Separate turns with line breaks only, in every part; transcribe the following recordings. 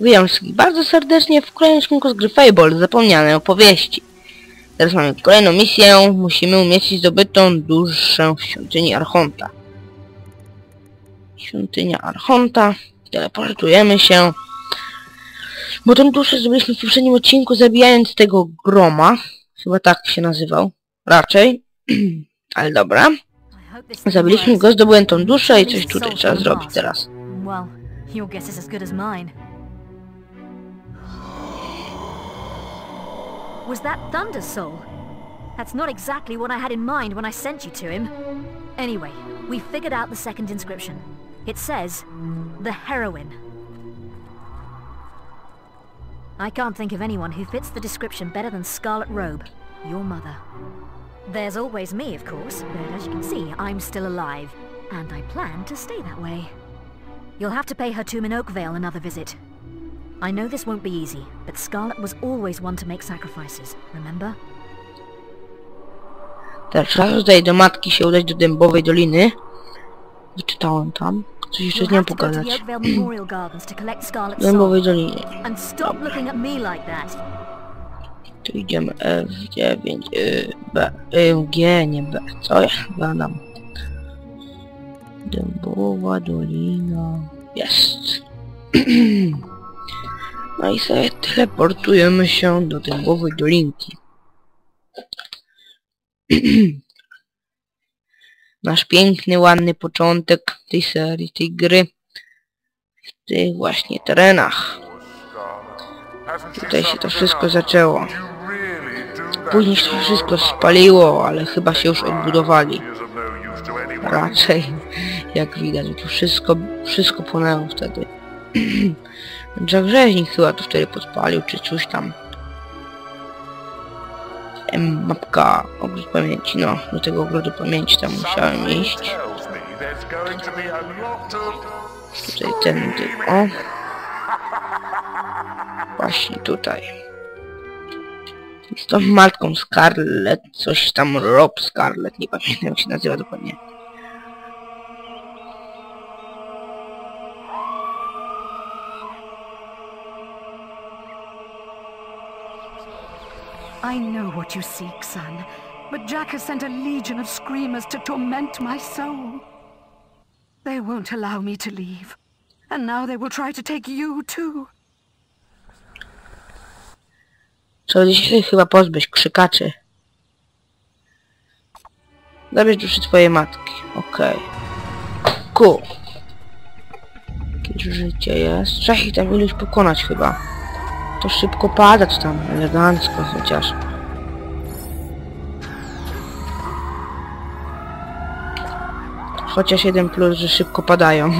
Witam wszystkich bardzo serdecznie w kolejnym odcinku z gry Fable, zapomniane opowieści. Teraz mamy kolejną misję, musimy umieścić zdobytą duszę w świątyni Archonta. Świątynia Archonta, teleportujemy się. Bo tą duszę zdobyliśmy w poprzednim odcinku zabijając tego groma. Chyba tak się nazywał. Raczej. Ale dobra. Zabiliśmy go, zdobyłem tą duszę i coś tutaj trzeba zrobić teraz.
Well, your guess is as good as mine. Was that Thunder Soul? That's not exactly what I had in mind when I sent you to him. Anyway, we figured out the second inscription. It says, the heroine. I can't think of anyone who fits the description better than Scarlet Robe, your mother. There's always me, of course, but as you can see, I'm still alive, and I plan to stay that way. You'll have to pay her tomb in Oakvale another visit. I know this won't be easy, but Scarlet was always one to make sacrifices, remember?
Teraz trzeba tutaj do matki się udać do Dębowej Doliny. Wyczytałem tam. Coś jeszcze z nią pogadać. Dębowej
soul.
Dolinie.
And stop looking at me like that.
Tu idziemy F9, y, B, y, G, nie B. Co ja gadam? Dębowa Dolina. Jest. No i sobie teleportujemy się do Dębowej Dolinki. Nasz piękny, ładny początek tej serii, tej gry. W tych właśnie terenach.
Tutaj się to wszystko
zaczęło. Później się wszystko spaliło, ale chyba się już odbudowali. Raczej, jak widać, to wszystko, wszystko płonęło wtedy. Jack Rzeźnik chyba to wtedy podpalił, czy coś tam. Em, mapka, ogród pamięci, no, do tego ogrodu pamięci tam musiałem iść. Tutaj tędy, o. Właśnie tutaj. Z tą matką Scarlet, coś tam Rob Scarlet, nie pamiętam jak się nazywa dokładnie.
I know what you seek, son, but Jack has sent a legion of screamers to torment my soul. They won't allow me to leave. And now they will try to take you too.
Chyba pozbyć krzykaczy. Zabierz duszy twojej matki. Okej. Ku. Jakieś życie jest. Trzeba ich tam iluś pokonać chyba. To szybko padać tam, elegancko chociaż. Chociaż jeden plus, że szybko padają.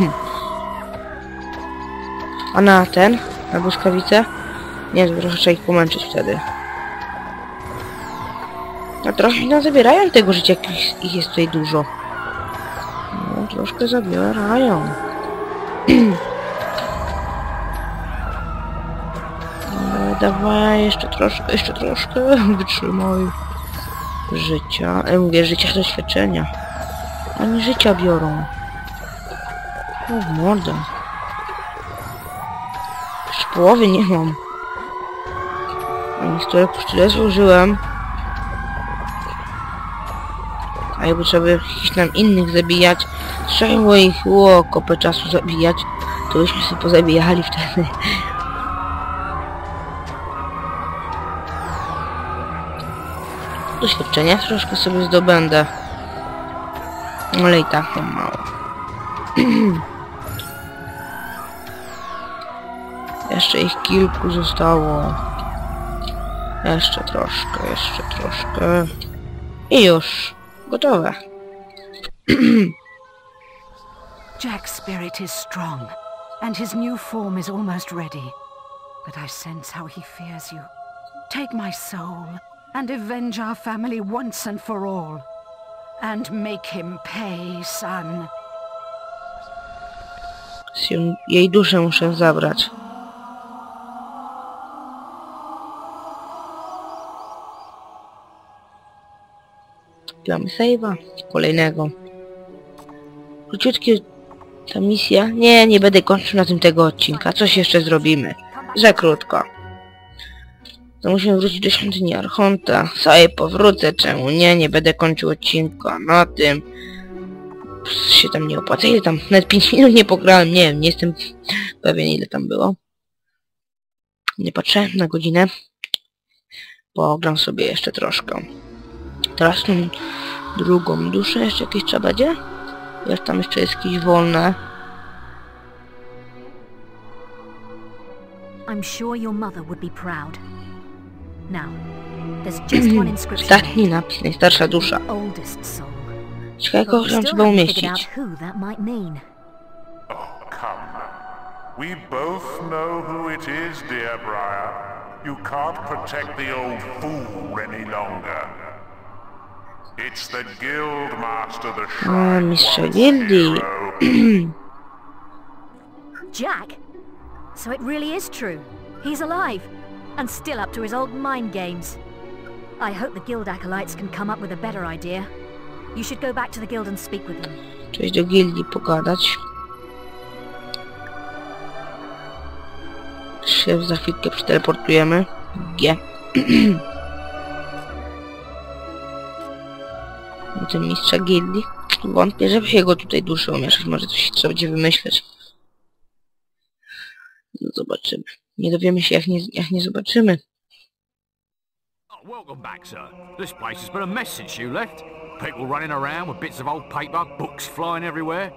A na ten? Na błyskawice? Nie, trochę trzeba ich pomęczyć wtedy. A trochę nam zabierają tego życia, jak ich, jest tutaj dużo. No, troszkę zabierają. Ale dawaj, jeszcze troszkę, jeszcze troszkę, wytrzymaj. Życia, e, mówię, życia doświadczenia. Oni życia biorą. O, w mordę. Już połowy nie mam. A niektóre już tyle złożyłem. A jakby trzeba jakichś tam innych zabijać, trzeba było ich było kopę czasu zabijać, to byśmy sobie pozabijali wtedy. Doświadczenia troszkę sobie zdobędę. Jeszcze ich kilku zostało. Jeszcze troszkę, jeszcze troszkę. I już. Gotowe.
Jack's spirit is strong, and his new form is almost ready. But I sense how he fears you. Take my soul, and avenge our family once and for all. And make him pay, son.
Jej duszę muszę zabrać. Mamy save'a. Kolejnego. Króciutkie ta misja. Nie, nie będę kończył na tym tego odcinka. Coś jeszcze zrobimy. za krótko. To musimy wrócić do świątyni Archonta. Sobie powrócę, czemu nie? Nie będę kończył odcinka na tym. Pss, się tam nie opłaca. Ile tam? Nawet 5 minut nie pograłem. Nie wiem, nie jestem pewien ile tam było. Nie patrzę na godzinę. Pogram sobie jeszcze troszkę. Teraz tą drugą duszę jeszcze jakieś trzeba będzie? Jest tam jeszcze jest jakieś wolne.
I'm sure your mother would be proud.
Ostatni napis, najstarsza dusza.
Oldest soul.
Ciekawe,
But
kogo tam
still
trzeba
haven't out
umieścić.
who that might mean.
Oh, come now. We both know who it is, dear Briar. You can't protect the old fool any longer. It's the guild master, the
A,
shrine
mistrza
once
Jack? So it really is true. He's alive. And still up to his old mind games. I hope the guild acolytes can come up with a better idea. You should go back to the guild and speak with them.
Do gildii pogadać. Się za chwilkę przeteleportujemy. G. Tym mistrza gildii. Wątpię, żeby jego tutaj duszę umieszać. Może coś trzeba będzie wymyśleć. No zobaczymy. Nie dowiemy się jak nie, jak nie zobaczymy.
Oh, welcome back, sir. This place has been a mess since you left. People running around with bits of old paper, books flying everywhere.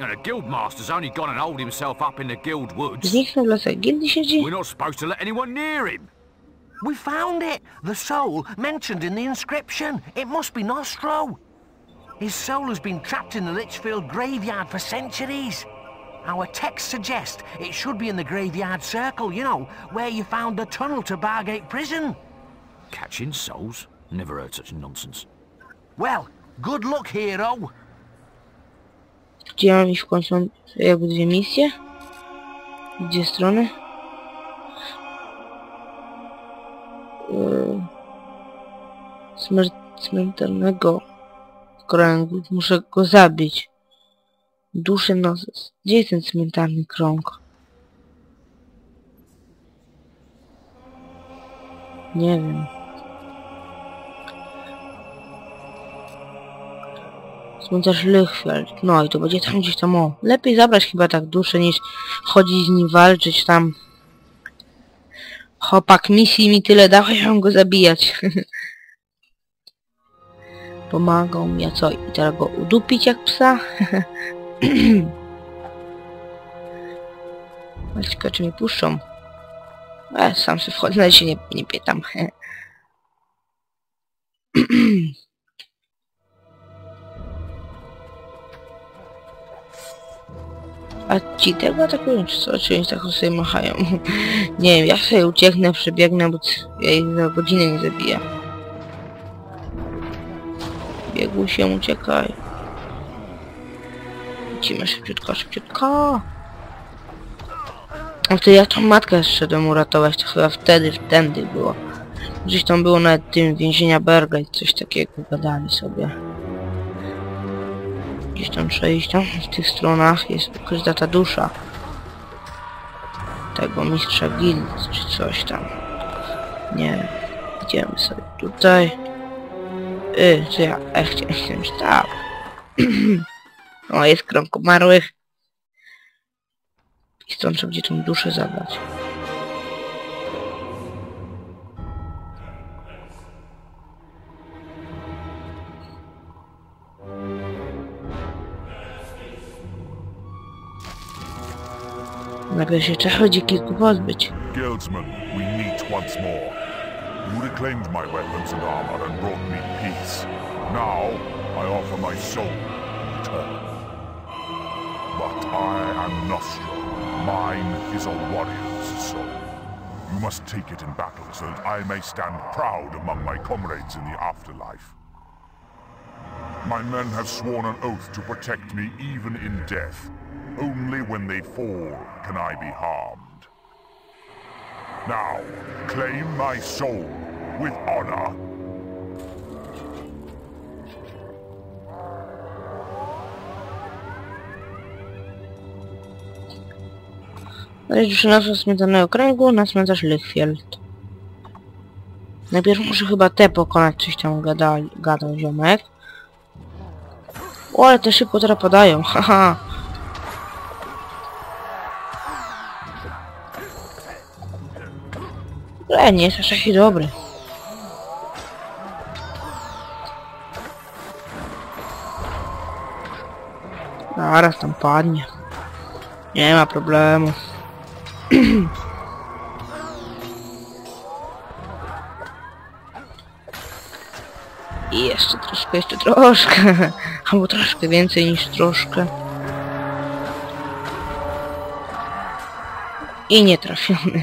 And the guildmaster's only gone and holed himself up in the guild woods.
Zniknął w lasach gildii siedzi?
We're not supposed to let anyone near him.
We found it! The soul mentioned in the inscription. It must be Nostro. His soul has been trapped in the Litchfield graveyard for centuries. Our text suggests it should be in the graveyard circle, you know, where you found the tunnel to Bargate Prison.
Catching souls? Never heard such nonsense.
Well, good luck, hero.
Gdzie mam iść w końcu? Mam jakby dwie misje? Gdzie strony? Yy, Śmierć kręgu. Muszę go zabić. Duszę nos. Gdzie jest ten cmentarny krąg? Nie wiem. Cmentarz Lichfeld. No i to będzie tam gdzieś tam o. Lepiej zabrać chyba tak duszę niż chodzić z nim walczyć tam. Chłopak misji mi tyle dał, ja mam go zabijać. Pomagał mi, a co? I teraz go udupić jak psa? Ciekawe czy mnie puszczą. E, sam się wchodzę, ale się nie, nie pytam. A ci tego atakują, czy co? Czy oni tak sobie machają? nie wiem, ja sobie ucieknę, przebiegnę, bo ja ich za godzinę nie zabiję. Biegł się, uciekaj. Lecimy szybciutko, szybciutko. A wtedy ja tą matkę szedłem uratować, to chyba wtedy, wtedy było. Gdzieś tam było nawet tym więzienia Berga i coś takiego gadali sobie. Gdzieś tam trzeba iść tam w tych stronach jest ukryta ta dusza. Tego mistrza gild czy coś tam. Nie. Idziemy sobie tutaj. Y, czy ja e, chciałem tam. o, jest krąg umarłych. I stąd trzeba będzie tą duszę zabrać. Najpierw się dzikich pozbyć.
Guildsman, we meet once more. You reclaimed my weapons and armor and brought me peace. Now, I offer my soul in return. I am Nostro. Mine is a warrior's soul. You must take it in battle so that I may stand proud among my comrades in the afterlife. My men have sworn an oath to protect me even in death. Only when they fall can I be harmed. Now, claim my soul with honor.
Duszę naszego cmentarnego kręgu na cmentarz Lichfield. Najpierw muszę chyba te pokonać, coś tam gada, gadał ziomek. O, ale te szybko teraz padają, haha. Ale nie jest aż taki dobry. Zaraz tam padnie. Nie ma problemu. I jeszcze troszkę, jeszcze troszkę. Albo troszkę więcej niż troszkę. I nie trafiony.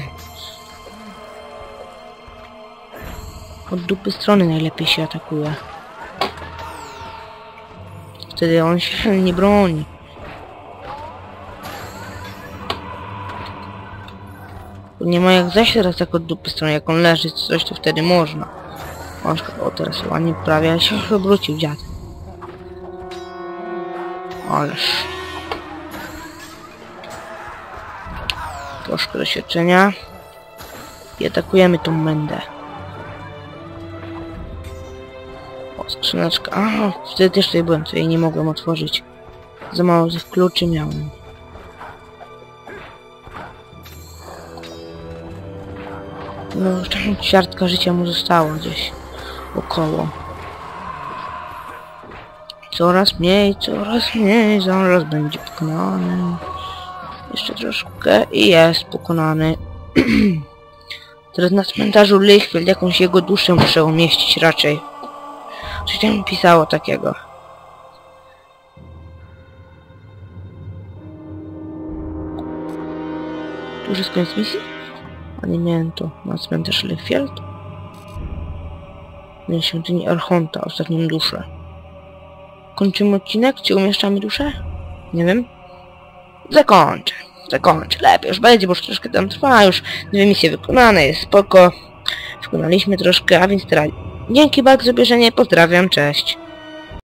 Od dupy strony najlepiej się atakuje. Wtedy on się nie broni. Nie ma jak zejść teraz tak od dupy strony, jak on leży coś, to wtedy można. O, szkoda, o teraz ładnie prawie, się obrócił dziad. Ależ. Troszkę doświadczenia. I atakujemy tą mędę. O, skrzyneczka. Aha, wtedy też tutaj byłem, co jej nie mogłem otworzyć. Za mało tych kluczy miałem. No, już tam ćwiartka życia mu zostało gdzieś około. Coraz mniej, coraz mniej, zaraz będzie pokonany. Jeszcze troszkę i jest pokonany. Teraz na cmentarzu Lichfield jakąś jego duszę muszę umieścić raczej. Coś tam pisało takiego. Tu już jest koniec misji? A nie miałem to na cmentarz Lichfield? Nie, świątyni Archonta, ostatnią duszę. Kończymy odcinek? Czy umieszczamy duszę? Nie wiem. Zakończę. Zakończę. Lepiej już będzie, bo już troszkę tam trwa, już dwie misje wykonane, jest spoko. Wykonaliśmy troszkę, a więc teraz dzięki bardzo za obejrzenie, pozdrawiam, cześć.